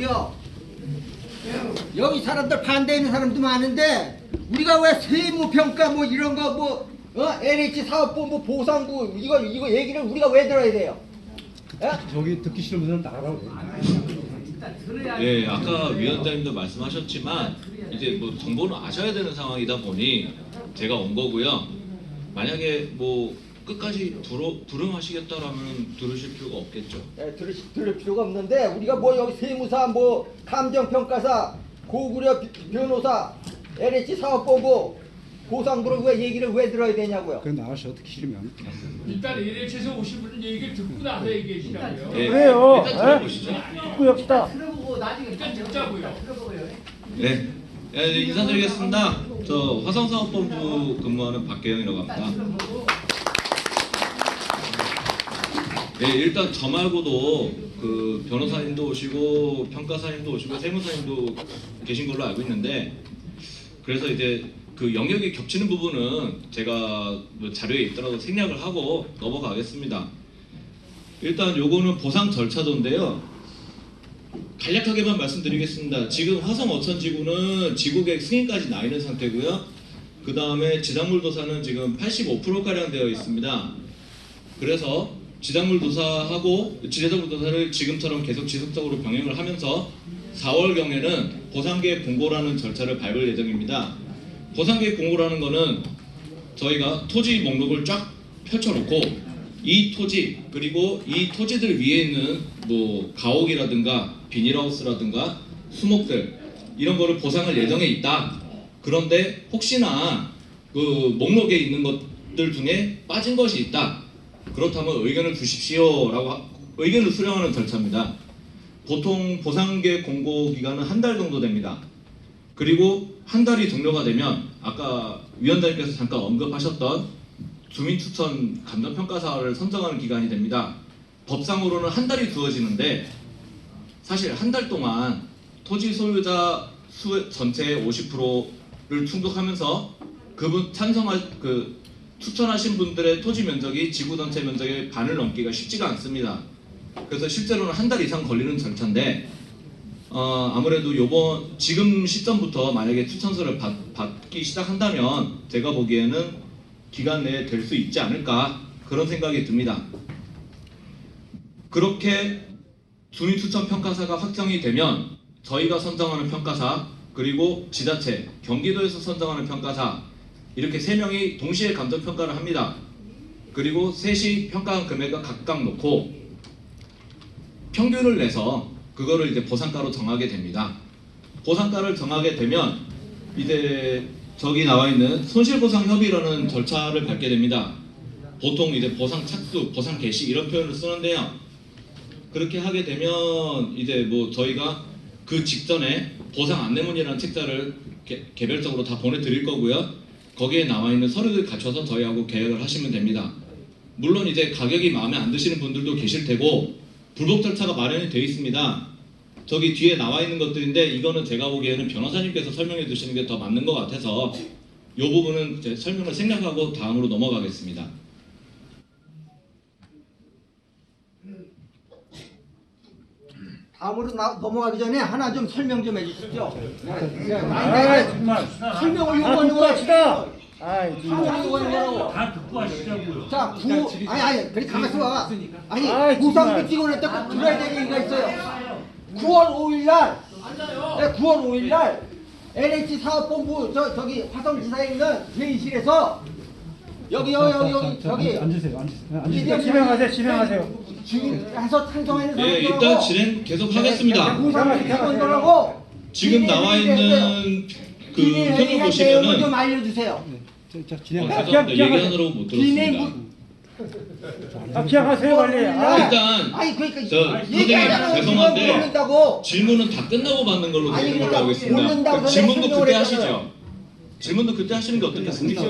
저기요. 여기 사람들 반대하는 사람도 많은데 우리가 왜 세무평가 뭐 이런 거뭐 어? LH 사업본부 보상부 이거 이거 얘기를 우리가 왜 들어야 돼요? 예? 저기 듣기 싫으면 나가라고. 예, 아까 위원장님도 말씀하셨지만 이제 뭐 정보는 아셔야 되는 상황이다 보니 제가 온 거고요. 만약에 뭐 끝까지 들어, 들음하시겠다라면 들으실 필요가 없겠죠. 예, 들을, 들을 필요가 없는데 우리가 뭐 여기 세무사 뭐 감정평가사 고구려 비- 변호사 LH 사업본부 보상부를 왜 얘기를 왜 들어야 되냐고요? 그 나가셔 듣기 싫으면. 일단 LH에서 오신 분은 얘기를 듣고 나서 얘기하시라고요. 예, 그래요. 일단 들어보시죠. 구역시다. 일단 듣자고요. 네. 예, 네, 인사드리겠습니다. 저 화성사업본부 근무하는 박계영이라고 합니다. 네, 일단 저 말고도 그 변호사님도 오시고 평가사님도 오시고 세무사님도 계신 걸로 알고 있는데 그래서 이제 그 영역이 겹치는 부분은 제가 뭐 자료에 있더라도 생략을 하고 넘어가겠습니다. 일단 요거는 보상 절차도인데요. 간략하게만 말씀드리겠습니다. 지금 화성 어천지구는 지구계획 승인까지 나 있는 상태고요. 그 다음에 지상물 도사는 지금 85%가량 되어 있습니다. 그래서 지상물 도사하고 지상물 도사를 지금처럼 계속 지속적으로 병행을 하면서 4월경에는 보상계획 공고라는 절차를 밟을 예정입니다. 보상계획 공고라는 거는 저희가 토지 목록을 쫙 펼쳐놓고 이 토지 그리고 이 토지들 위에 있는 뭐 가옥이라든가 비닐하우스라든가 수목들 이런 거를 보상할 예정에 있다. 그런데 혹시나 그 목록에 있는 것들 중에 빠진 것이 있다. 그렇다면 의견을 주십시오라고 하- 의견을 수령하는 절차입니다. 보통 보상계획 공고 기간은 한 달 정도 됩니다. 그리고 한 달이 종료가 되면 아까 위원장님께서 잠깐 언급하셨던 주민추천 감정평가사를 선정하는 기간이 됩니다. 법상으로는 한 달이 두어지는데 사실 한 달 동안 토지 소유자 수 전체의 50%를 충족하면서 그분 찬성하 그 추천하신 분들의 토지 면적이 지구 전체 면적의 반을 넘기가 쉽지가 않습니다. 그래서 실제로는 한 달 이상 걸리는 절차인데 어, 아무래도 요번 지금 시점부터 만약에 추천서를 받, 받기 시작한다면 제가 보기에는 기간 내에 될 수 있지 않을까 그런 생각이 듭니다. 그렇게 주민 추천 평가사가 확정이 되면 저희가 선정하는 평가사 그리고 지자체 경기도에서 선정하는 평가사 이렇게 세 명이 동시에 감정 평가를 합니다. 그리고 셋이 평가한 금액을 각각 놓고 평균을 내서 그거를 이제 보상가로 정하게 됩니다. 보상가를 정하게 되면 이제 저기 나와 있는 손실보상 협의라는 절차를 밟게 됩니다. 보통 이제 보상 착수, 보상 개시 이런 표현을 쓰는데요. 그렇게 하게 되면 이제 뭐 저희가 그 직전에 보상 안내문이라는 책자를 개, 개별적으로 다 보내드릴 거고요. 거기에 나와 있는 서류들 갖춰서 저희하고 계약을 하시면 됩니다. 물론 이제 가격이 마음에 안 드시는 분들도 계실 테고 불복 절차가 마련이 되어 있습니다. 저기 뒤에 나와 있는 것들인데 이거는 제가 보기에는 변호사님께서 설명해 주시는 게 더 맞는 것 같아서 이 부분은 제 설명을 생략하고 다음으로 넘어가겠습니다. 다음으로 나, 넘어가기 전에 하나 좀 설명 좀 해주시죠. 네, 아이 정말. 설명을 다 요구하는 거야. 합시다. 아이 설명을 정말. 요구하는 거라고. 다 듣고 하시자고요. 자, 구, 아니, 아니, 그래, 가만있어 봐. 아니, 아이, 구상도. 찍어낼 때꼭 들어야 될 얘기가 있어요. 9월 5일 날, 네, 9월 5일 날, LH 사업본부, 저, 저기, 화성지사에 있는 회의실에서, 여기, 여기, 여기, 여기, 저기, 앉으세요. 앉으세요. 미디어 앉으세요. 진행하세요. 진행하세요. 주민해서 찬성하는 예, 사람들하고 일단 진행 계속 하겠습니다. 구상도 찍어내라고 지금 나와 있는 그 비밀 표를 회의할 내용을 좀 보시면은 알려주세요. 자, 자 어, 진행하세요. 죄송합니다. 얘기하느라고 못 비밀 들었습니다. 무- 아 기억하세요 빨리. 아, 일단 아니 그러니까 저 얘기하자면 선생님 죄송한데 모른다고. 질문은 다 끝나고 받는 걸로 아니, 되는 걸로 그러니까 알고 있습니다. 모른다고 그 질문도 설명을 그때 했잖아요. 하시죠. 질문도 그때 하시는 게 어떻겠습니까?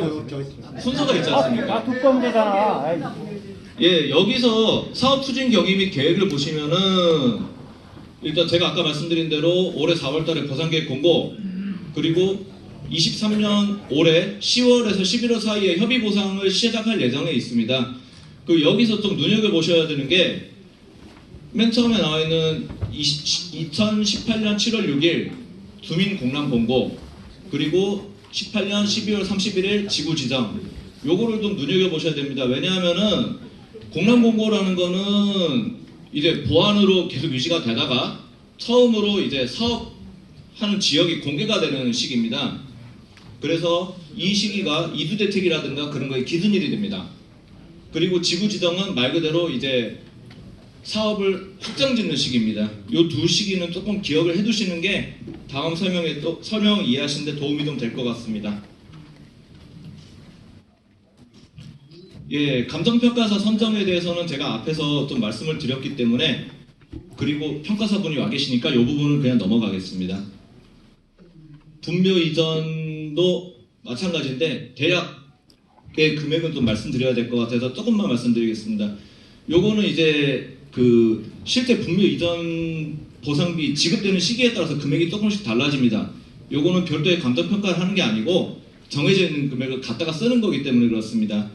순서가 있지 아, 않습니까? 되잖아. 아이, 예, 여기서 사업 추진 경위 및 계획을 보시면은 일단 제가 아까 말씀드린 대로 올해 4월달에 보상계획 공고 그리고 23년 올해 10월에서 11월 사이에 협의 보상을 시작할 예정에 있습니다. 그 여기서 좀 눈여겨 보셔야 되는 게 맨 처음에 나와 있는 2018년 7월 6일 주민 공람 공고 그리고 18년 12월 31일 지구 지정 요거를 좀 눈여겨 보셔야 됩니다. 왜냐하면은 공람 공고라는 거는 이제 보안으로 계속 유지가 되다가 처음으로 이제 사업하는 지역이 공개가 되는 시기입니다. 그래서 이 시기가 이주대책이라든가 그런 거에 기준일이 됩니다. 그리고 지구 지정은 말 그대로 이제 사업을 확장 짓는 시기입니다. 이 두 시기는 조금 기억을 해두시는 게 다음 설명에 또 설명 이해하시는데 도움이 좀 될 것 같습니다. 예, 감정평가사 선정에 대해서는 제가 앞에서 좀 말씀을 드렸기 때문에 그리고 평가사분이 와 계시니까 이 부분은 그냥 넘어가겠습니다. 분묘 이전도 마찬가지인데 대략의 금액은 좀 말씀드려야 될 것 같아서 조금만 말씀드리겠습니다. 요거는 이제 그 실제 분묘 이전 보상비 지급되는 시기에 따라서 금액이 조금씩 달라집니다. 요거는 별도의 감정 평가를 하는 게 아니고 정해져 있는 금액을 갖다가 쓰는 거기 때문에 그렇습니다.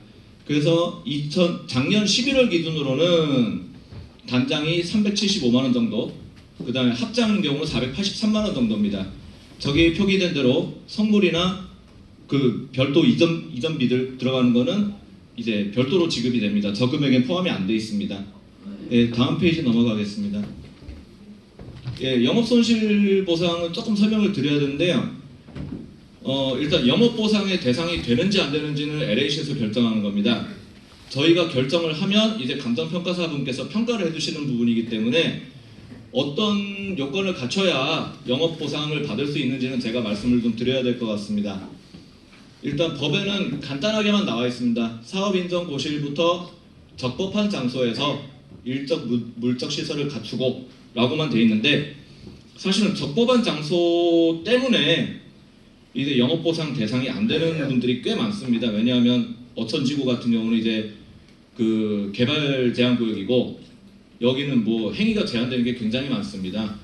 그래서 2000 작년 11월 기준으로는 단장이 375만 원 정도, 그 다음에 합장인 경우는 483만 원 정도입니다. 저기 표기된 대로 선물이나 그 별도 이전 이전비들 들어가는 거는 이제 별도로 지급이 됩니다. 저 금액엔 포함이 안 돼 있습니다. 예, 다음 페이지 넘어가겠습니다. 예, 영업 손실 보상은 조금 설명을 드려야 되는데요. 어, 일단 영업 보상의 대상이 되는지 안 되는지는 LH에서 결정하는 겁니다. 저희가 결정을 하면 이제 감정평가사 분께서 평가를 해주시는 부분이기 때문에 어떤 요건을 갖춰야 영업 보상을 받을 수 있는지는 제가 말씀을 좀 드려야 될 것 같습니다. 일단 법에는 간단하게만 나와 있습니다. 사업 인정 고시일부터 적법한 장소에서 일적 물- 물적 시설을 갖추고 라고만 돼 있는데 사실은 적법한 장소 때문에 이제 영업 보상 대상이 안 되는 분들이 꽤 많습니다. 왜냐하면 어천지구 같은 경우는 이제 그 개발 제한 구역이고 여기는 뭐 행위가 제한되는 게 굉장히 많습니다.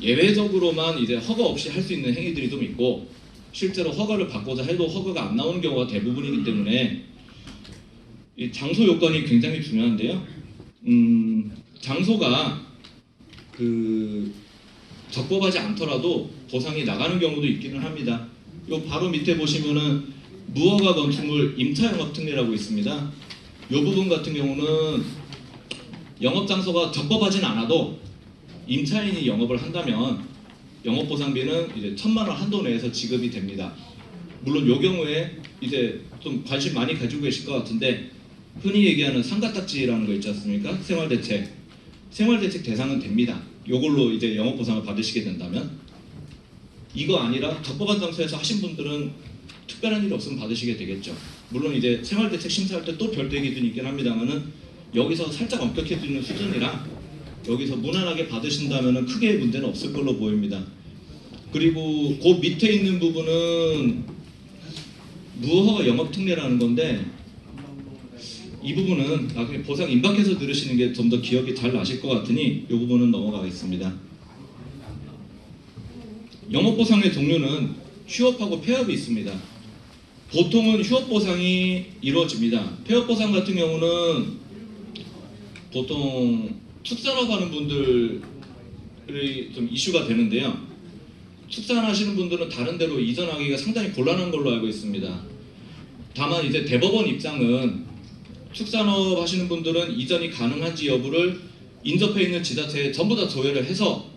예외적으로만 이제 허가 없이 할 수 있는 행위들이 좀 있고 실제로 허가를 받고자 해도 허가가 안 나오는 경우가 대부분이기 때문에 이 장소 요건이 굉장히 중요한데요. 음, 장소가 그 적법하지 않더라도 보상이 나가는 경우도 있기는 합니다. 요 바로 밑에 보시면은 무허가 건축물 임차 영업 특례라고 있습니다. 요 부분 같은 경우는 영업 장소가 적법하진 않아도 임차인이 영업을 한다면 영업 보상비는 이제 천만 원 한도 내에서 지급이 됩니다. 물론 요 경우에 이제 좀 관심 많이 가지고 계실 것 같은데 흔히 얘기하는 상가딱지라는 거 있지 않습니까? 생활대책. 생활대책 대상은 됩니다. 요걸로 이제 영업 보상을 받으시게 된다면 이거 아니라 적법한 장소에서 하신 분들은 특별한 일이 없으면 받으시게 되겠죠. 물론 이제 생활대책 심사할 때 또 별도의 기준이 있긴 합니다만은 여기서 살짝 엄격해지는 수준이라 여기서 무난하게 받으신다면 크게 문제는 없을 걸로 보입니다. 그리고 그 밑에 있는 부분은 무허가 영업 특례라는 건데 이 부분은 나중에 보상 임박해서 들으시는 게 좀 더 기억이 잘 나실 것 같으니 이 부분은 넘어가겠습니다. 영업 보상의 종류는 휴업하고 폐업이 있습니다. 보통은 휴업 보상이 이루어집니다. 폐업 보상 같은 경우는 보통 축산업 하는 분들이 좀 이슈가 되는데요. 축산하시는 분들은 다른 데로 이전하기가 상당히 곤란한 걸로 알고 있습니다. 다만 이제 대법원 입장은 축산업 하시는 분들은 이전이 가능한지 여부를 인접해 있는 지자체에 전부 다 조회를 해서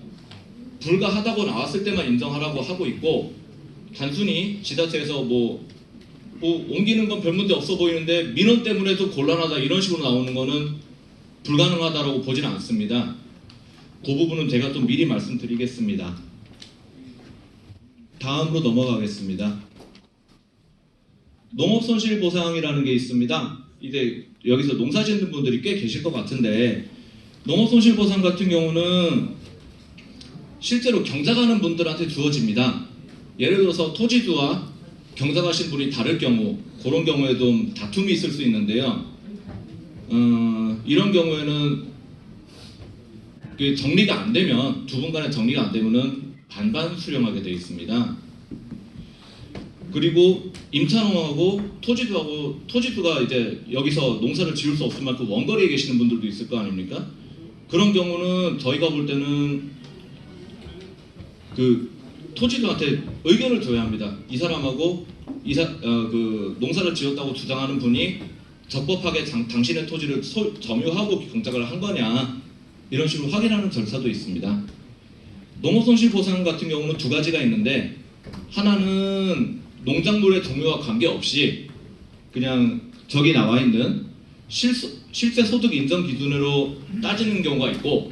불가하다고 나왔을 때만 인정하라고 하고 있고 단순히 지자체에서 뭐, 뭐 옮기는 건 별 문제 없어 보이는데 민원 때문에도 곤란하다 이런 식으로 나오는 거는 불가능하다라고 보지는 않습니다. 그 부분은 제가 좀 미리 말씀드리겠습니다. 다음으로 넘어가겠습니다. 농업 손실 보상이라는 게 있습니다. 이제 여기서 농사 짓는 분들이 꽤 계실 것 같은데 농업 손실 보상 같은 경우는 실제로 경작하는 분들한테 주어집니다. 예를 들어서 토지주와 경작하신 분이 다를 경우 그런 경우에 좀 다툼이 있을 수 있는데요. 어, 이런 경우에는 그 정리가 안 되면 두 분 간의 정리가 안 되면은 반반 수령하게 되어 있습니다. 그리고 임차농하고 토지주하고 토지주가 이제 여기서 농사를 지을 수 없을 만큼 원거리에 계시는 분들도 있을 거 아닙니까? 그런 경우는 저희가 볼 때는 그 토지주한테 의견을 줘야 합니다. 이 사람하고 이사 어, 그 농사를 지었다고 주장하는 분이 적법하게 장- 당신의 토지를 소- 점유하고 경작을 한 거냐 이런 식으로 확인하는 절차도 있습니다. 농업손실보상 같은 경우는 두 가지가 있는데 하나는 농작물의 종류와 관계없이 그냥 저기 나와 있는 실소, 실제 소득 인정 기준으로 따지는 경우가 있고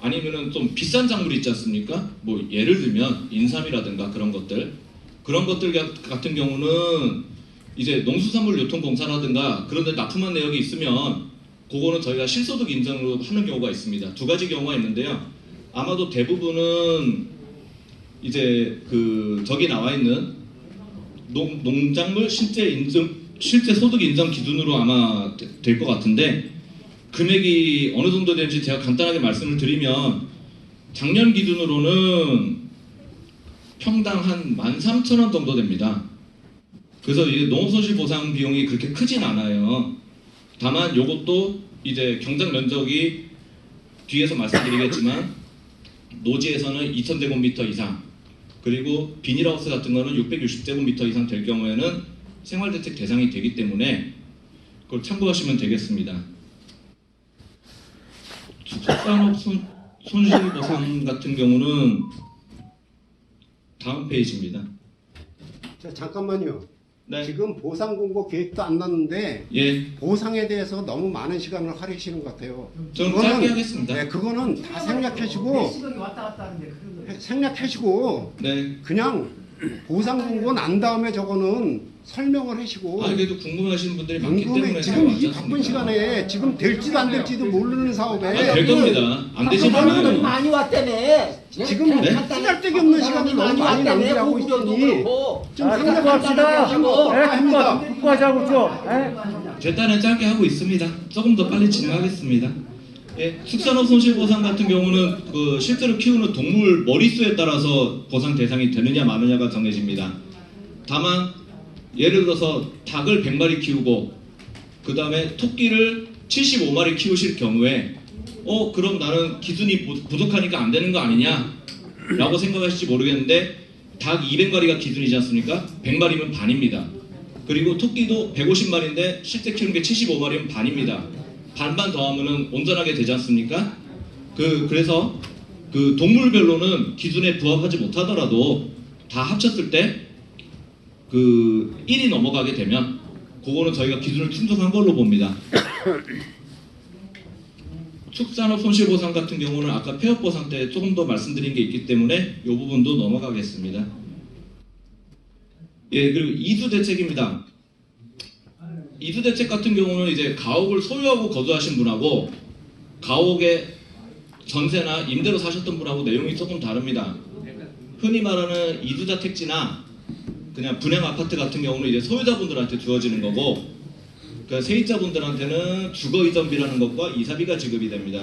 아니면은 좀 비싼 작물 있지 않습니까? 뭐 예를 들면 인삼이라든가 그런 것들 그런 것들 가- 같은 경우는 이제 농수산물 유통공사라든가 그런 데 납품한 내역이 있으면 그거는 저희가 실소득 인정으로 하는 경우가 있습니다. 두 가지 경우가 있는데요. 아마도 대부분은 이제 그 저기 나와 있는 농, 농작물 실제 인증 실제 소득 인정 기준으로 아마 될 것 같은데 금액이 어느 정도 되는지 제가 간단하게 말씀을 드리면 작년 기준으로는 평당 한 13,000원 정도 됩니다. 그래서 이게 농업손실 보상 비용이 그렇게 크진 않아요. 다만 요것도 이제 경작 면적이 뒤에서 말씀드리겠지만 노지에서는 2,000제곱미터 이상 그리고 비닐하우스 같은 거는 660제곱미터 이상 될 경우에는 생활대책 대상이 되기 때문에 그걸 참고하시면 되겠습니다. 축산업 손, 손실보상 같은 경우는 다음 페이지입니다. 자, 잠깐만요. 네. 지금 보상 공고 계획도 안 났는데 예, 보상에 대해서 너무 많은 시간을 할애하시는 것 같아요. 좀 그거는- 짧게 하겠습니다. 네, 그거는 다 생략하시고 생략하시고 네. 그냥 보상 공고 난 다음에 저거는 설명을 하시고 아, 그래도 궁금하신 분들이 많기 때문에 제가 지금 왔지 이 바쁜 않습니까? 시간에 지금 될지도 안 될지도 모르는 사업에 아, 될 겁니다. 안 않아요. 많이 왔다네. 지금 네? 쓰잘데기 없는 시간을 너무 많이 낭비하고 있으니 좀 아, 생략하시고 듣고 합시다. 하시고 예, 듣고, 합니다. 듣고 하자고 좀. 예? 제 딴에 짧게 하고 있습니다. 조금 더 빨리 진행하겠습니다. 예, 축산업 손실보상 같은 경우는 그 실제로 키우는 동물 머릿수에 따라서 보상 대상이 되느냐 마느냐가 정해집니다. 다만 예를 들어서 닭을 100마리 키우고 그 다음에 토끼를 75마리 키우실 경우에 어 그럼 나는 기준이 부- 부족하니까 안 되는 거 아니냐 라고 생각하실지 모르겠는데 닭 200마리가 기준이지 않습니까? 100마리면 반입니다. 그리고 토끼도 150마리인데 실제 키우는 게 75마리면 반입니다. 반반 더하면은 온전하게 되지 않습니까? 그 그래서 그 동물별로는 기준에 부합하지 못하더라도 다 합쳤을 때 그 1이 넘어가게 되면 그거는 저희가 기준을 충족한 걸로 봅니다. 축산업 손실보상 같은 경우는 아까 폐업보상 때 조금 더 말씀드린 게 있기 때문에 이 부분도 넘어가겠습니다. 예, 그리고 이주 대책입니다. 이주 대책 같은 경우는 이제 가옥을 소유하고 거주하신 분하고 가옥에 전세나 임대로 사셨던 분하고 내용이 조금 다릅니다. 흔히 말하는 이주자 택지나 그냥 분양 아파트 같은 경우는 이제 소유자분들한테 주어지는 거고 그 세입자분들한테는 주거 이전비라는 것과 이사비가 지급이 됩니다.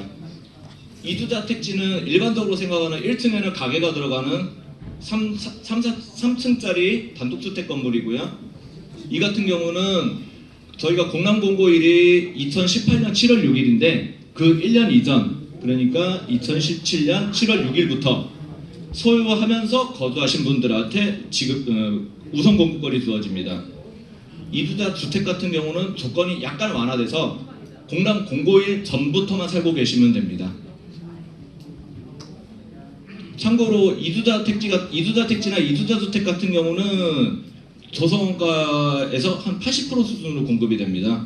이주자 택지는 일반적으로 생각하는 1층에는 가게가 들어가는 3, 3, 3층짜리 단독주택 건물이고요. 이 같은 경우는 저희가 공람공고일이 2018년 7월 6일인데 그 1년 이전 그러니까 2017년 7월 6일부터 소유하면서 거주하신 분들한테 지급 어, 우선 공급권이 주어집니다. 이주자 주택 같은 경우는 조건이 약간 완화돼서 공람 공고일 전부터만 살고 계시면 됩니다. 참고로 이주자 택지가 이주자 택지나 이주자 주택 같은 경우는 조성원가에서 한 80% 수준으로 공급이 됩니다.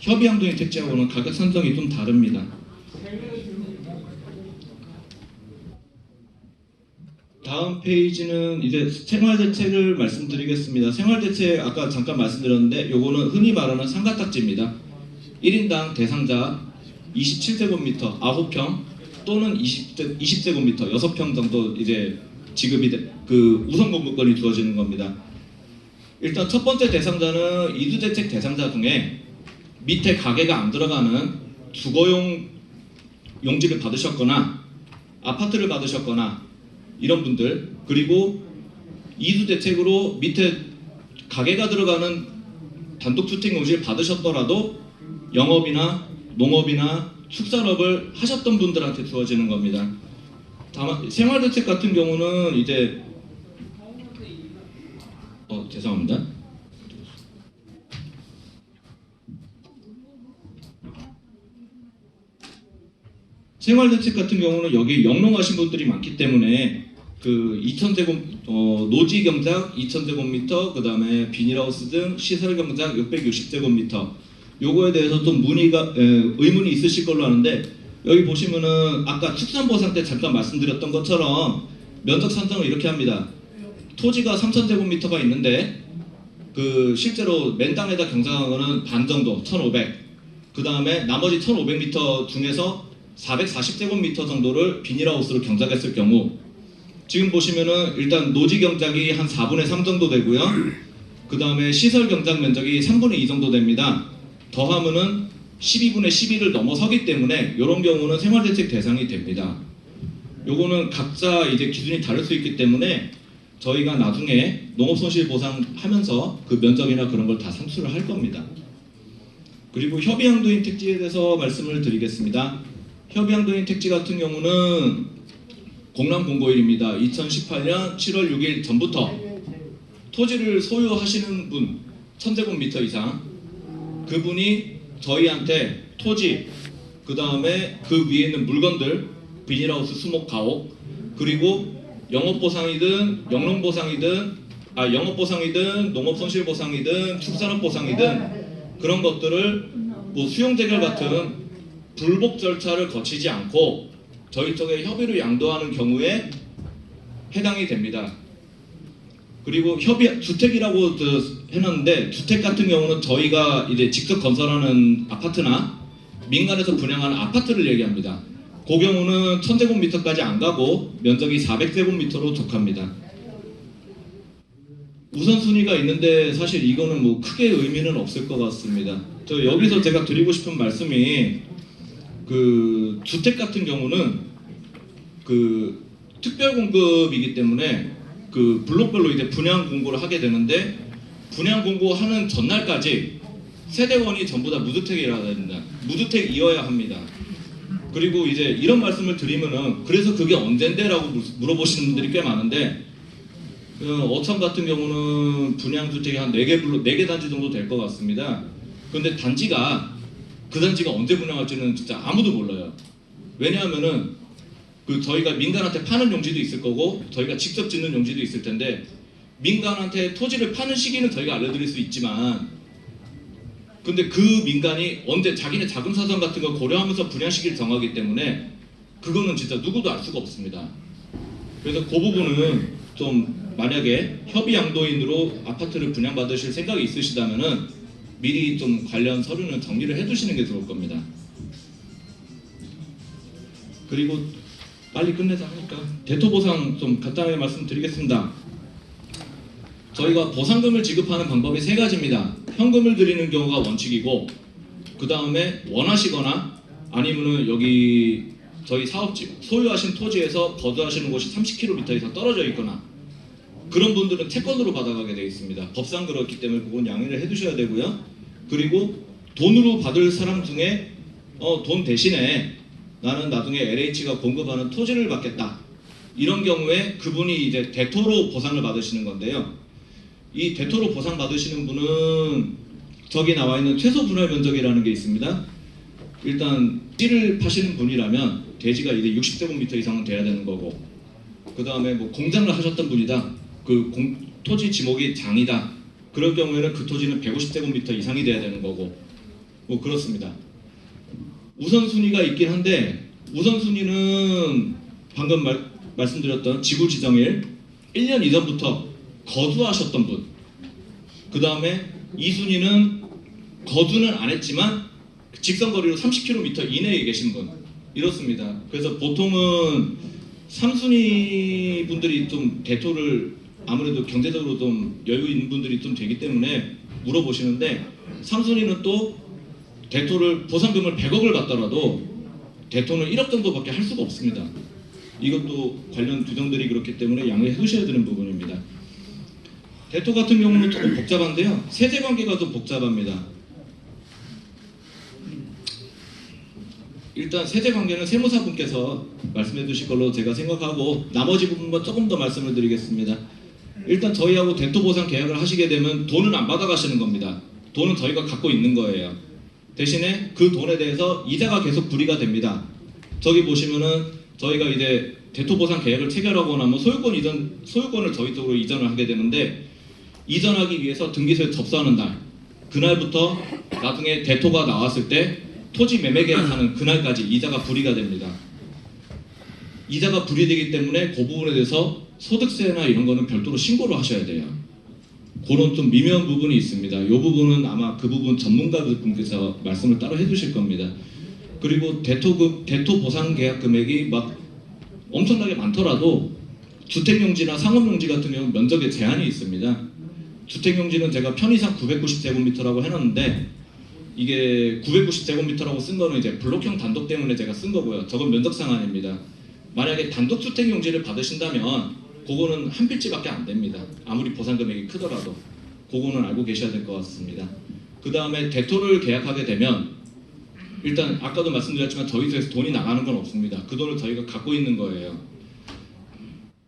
협의양동의 택지하고는 가격 산정이 좀 다릅니다. 다음 페이지는 이제 생활대책을 말씀드리겠습니다. 생활대책 아까 잠깐 말씀드렸는데 요거는 흔히 말하는 상가딱지입니다. 1인당 대상자 27제곱미터 9평 또는 20제, 20제곱미터 6평 정도 이제 지급이 돼, 그 우선 공급권이 주어지는 겁니다. 일단 첫 번째 대상자는 이주대책 대상자 중에 밑에 가게가 안 들어가는 주거용 용지를 받으셨거나 아파트를 받으셨거나 이런 분들 그리고 이주 대책으로 밑에 가게가 들어가는 단독주택 용지를 받으셨더라도 영업이나 농업이나 축산업을 하셨던 분들한테 주어지는 겁니다. 다만 생활대책 같은 경우는 이제 어 죄송합니다. 생활대책 같은 경우는 여기 영농하신 분들이 많기 때문에 그 2,000제곱 어, 노지 경작 2,000제곱미터 그다음에 비닐하우스 등 시설 경작 660제곱미터 요거에 대해서 좀 문의가 에, 의문이 있으실 걸로 아는데 여기 보시면은 아까 축산보상 때 잠깐 말씀드렸던 것처럼 면적 산정을 이렇게 합니다. 토지가 3,000제곱미터가 있는데 그 실제로 맨 땅에다 경작한 거는 반 정도 1,500. 그 다음에 나머지 1,500m 중에서 440제곱미터 정도를 비닐하우스로 경작했을 경우 지금 보시면은 일단 노지 경작이 한 4분의 3 정도 되고요. 그 다음에 시설 경작 면적이 3분의 2 정도 됩니다. 더하면은 12분의 11을 넘어서기 때문에 이런 경우는 생활대책 대상이 됩니다. 요거는 각자 이제 기준이 다를 수 있기 때문에 저희가 나중에 농업손실 보상하면서 그 면적이나 그런 걸다 산출을 할 겁니다. 그리고 협의양도인 택지에 대해서 말씀을 드리겠습니다. 협의양도인 택지 같은 경우는 공람 공고일입니다. 2018년 7월 6일 전부터 토지를 소유하시는 분 1000제곱미터 이상 그분이 저희한테 토지 그 다음에 그 위에 있는 물건들 비닐하우스 수목 가옥 그리고 영업보상이든 영농보상이든 아 영업보상이든 농업손실보상이든 축산업보상이든 그런 것들을 뭐 수용재결 같은 불복 절차를 거치지 않고 저희 쪽에 협의로 양도하는 경우에 해당이 됩니다. 그리고 협의 주택이라고 그 해놨는데 주택 같은 경우는 저희가 이제 직접 건설하는 아파트나 민간에서 분양하는 아파트를 얘기합니다. 그 경우는 1000제곱미터까지 안 가고 면적이 400제곱미터로 족합니다. 우선순위가 있는데 사실 이거는 뭐 크게 의미는 없을 것 같습니다. 저 여기서 제가 드리고 싶은 말씀이 그 주택 같은 경우는 그 특별 공급이기 때문에 그 블록별로 이제 분양 공고를 하게 되는데 분양 공고하는 전날까지 세대원이 전부 다 무주택이라야 됩니다. 무주택이어야 합니다. 그리고 이제 이런 말씀을 드리면은 그래서 그게 언젠데라고 물- 물어보시는 분들이 꽤 많은데 그 어참 같은 경우는 분양 주택이 한 4개 블록 4개 단지 정도 될 것 같습니다. 그런데 단지가 그 단지가 언제 분양할지는 진짜 아무도 몰라요. 왜냐하면은 그 저희가 민간한테 파는 용지도 있을 거고 저희가 직접 짓는 용지도 있을 텐데 민간한테 토지를 파는 시기는 저희가 알려드릴 수 있지만 근데 그 민간이 언제 자기네 자금 사정 같은 걸 고려하면서 분양 시기를 정하기 때문에 그거는 진짜 누구도 알 수가 없습니다. 그래서 그 부분은 좀 만약에 협의 양도인으로 아파트를 분양받으실 생각이 있으시다면은 미리 좀 관련 서류는 정리를 해두시는 게 좋을 겁니다. 그리고 빨리 끝내자 하니까 대토 보상 좀 간단하게 말씀드리겠습니다. 저희가 보상금을 지급하는 방법이 세 가지입니다. 현금을 드리는 경우가 원칙이고 그 다음에 원하시거나 아니면은 여기 저희 사업지 소유하신 토지에서 거주하시는 곳이 30km 이상 떨어져 있거나 그런 분들은 채권으로 받아가게 되어 있습니다. 법상 그렇기 때문에 그건 양해를 해두셔야 되고요. 그리고 돈으로 받을 사람 중에 어, 돈 대신에 나는 나중에 LH가 공급하는 토지를 받겠다. 이런 경우에 그분이 이제 대토로 보상을 받으시는 건데요. 이 대토로 보상 받으시는 분은 저기 나와 있는 최소 분할 면적이라는 게 있습니다. 일단 띠를 파시는 분이라면 대지가 이제 60제곱미터 이상은 돼야 되는 거고 그 다음에 뭐 공장을 하셨던 분이다. 그 공- 토지 지목이 장이다. 그럴 경우에는 그 토지는 150제곱미터 이상이 돼야 되는 거고 뭐 그렇습니다. 우선순위가 있긴 한데 우선순위는 방금 말, 말씀드렸던 지구 지정일 1년 이전부터 거주하셨던 분. 그 다음에 2순위는 거주는 안 했지만 직선거리로 30km 이내에 계신 분. 이렇습니다. 그래서 보통은 3순위 분들이 좀 대토를 아무래도 경제적으로 좀 여유 있는 분들이 좀 되기 때문에 물어보시는데 3순위는 또 대토를 보상금을 100억을 받더라도 대토는 1억 정도밖에 할 수가 없습니다. 이것도 관련 규정들이 그렇기 때문에 양해해 두셔야 되는 부분입니다. 대토 같은 경우는 조금 복잡한데요. 세대 관계가 좀 복잡합니다. 일단 세제 관계는 세무사분께서 말씀해 주실 걸로 제가 생각하고 나머지 부분만 조금 더 말씀을 드리겠습니다. 일단 저희하고 대토 보상 계약을 하시게 되면 돈은 안 받아가시는 겁니다. 돈은 저희가 갖고 있는 거예요. 대신에 그 돈에 대해서 이자가 계속 불이가 됩니다. 저기 보시면은 저희가 이제 대토 보상 계약을 체결하고 나면 소유권 이전 소유권을 저희 쪽으로 이전을 하게 되는데 이전하기 위해서 등기소에 접수하는 날 그날부터 나중에 대토가 나왔을 때 토지 매매 계약하는 그날까지 이자가 불이가 됩니다. 이자가 불이되기 때문에 그 부분에 대해서 소득세나 이런 거는 별도로 신고를 하셔야 돼요. 그런 좀 미묘한 부분이 있습니다. 이 부분은 아마 그 부분 전문가분께서 말씀을 따로 해주실 겁니다. 그리고 대토금 대토 보상 계약 금액이 막 엄청나게 많더라도 주택용지나 상업용지 같은 경우 면적에 제한이 있습니다. 주택용지는 제가 편의상 990제곱미터라고 해놨는데 이게 990제곱미터라고 쓴 거는 이제 블록형 단독 때문에 제가 쓴 거고요. 저건 면적 상 한입니다. 만약에 단독 주택 용지를 받으신다면 그거는 한 필지밖에 안 됩니다. 아무리 보상 금액이 크더라도 그거는 알고 계셔야 될 것 같습니다. 그 다음에 대토를 계약하게 되면 일단 아까도 말씀드렸지만 저희 쪽에서 돈이 나가는 건 없습니다. 그 돈을 저희가 갖고 있는 거예요.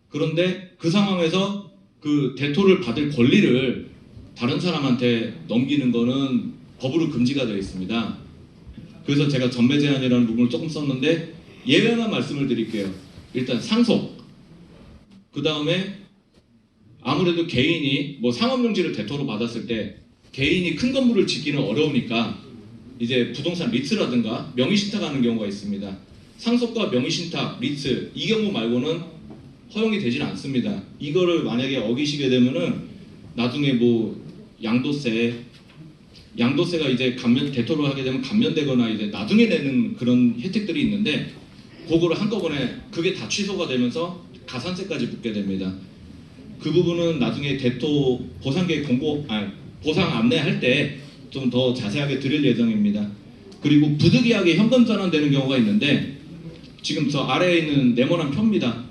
그런데 그 상황에서 그 대토를 받을 권리를 다른 사람한테 넘기는 거는 법으로 금지가 되어 있습니다. 그래서 제가 전매 제한이라는 부분을 조금 썼는데 예외만 말씀을 드릴게요. 일단 상속. 그 다음에 아무래도 개인이 뭐 상업용지를 대토로 받았을 때 개인이 큰 건물을 짓기는 어려우니까 이제 부동산 리츠라든가 명의신탁하는 경우가 있습니다. 상속과 명의신탁, 리츠 이 경우 말고는 허용이 되질 않습니다. 이거를 만약에 어기시게 되면은 나중에 뭐 양도세 양도세가 이제 감면 대토를 하게 되면 감면되거나 이제 나중에 내는 그런 혜택들이 있는데 그거를 한꺼번에 그게 다 취소가 되면서 가산세까지 붙게 됩니다. 그 부분은 나중에 대토 보상계획 공고 아 보상 안내할 때 좀 더 자세하게 드릴 예정입니다. 그리고 부득이하게 현금 전환되는 경우가 있는데 지금 저 아래에 있는 네모난 표입니다.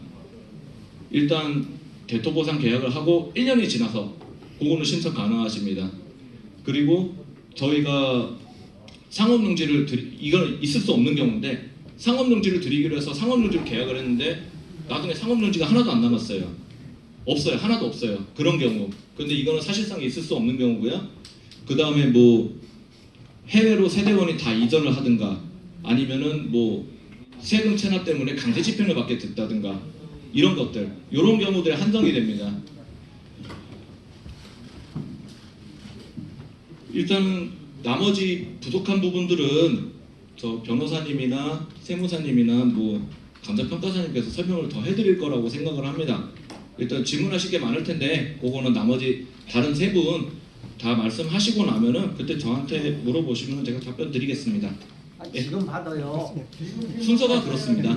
일단 대토 보상 계약을 하고 1년이 지나서 그거는 신청 가능하십니다. 그리고 저희가 상업용지를 이건 있을 수 없는 경우인데 상업용지를 드리기로 해서 상업용지를 계약을 했는데 나중에 상업용지가 하나도 안 남았어요. 없어요. 하나도 없어요. 그런 경우. 근데 이거는 사실상 있을 수 없는 경우고요. 그 다음에 뭐 해외로 세대원이 다 이전을 하든가 아니면은 뭐 세금 체납 때문에 강제 집행을 받게 됐다든가 이런 것들 이런 경우들에 한정이 됩니다. 일단 나머지 부족한 부분들은 저 변호사님이나 세무사님이나 뭐 감사평가사님께서 설명을 더 해드릴 거라고 생각을 합니다. 일단 질문하실 게 많을 텐데 그거는 나머지 다른 세 분 다 말씀하시고 나면은 그때 저한테 물어보시면 제가 답변 드리겠습니다. 지금 받아요. 순서가 그렇습니다.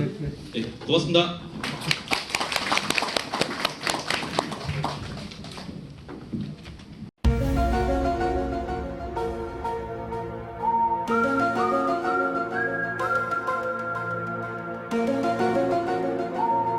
예, 고맙습니다.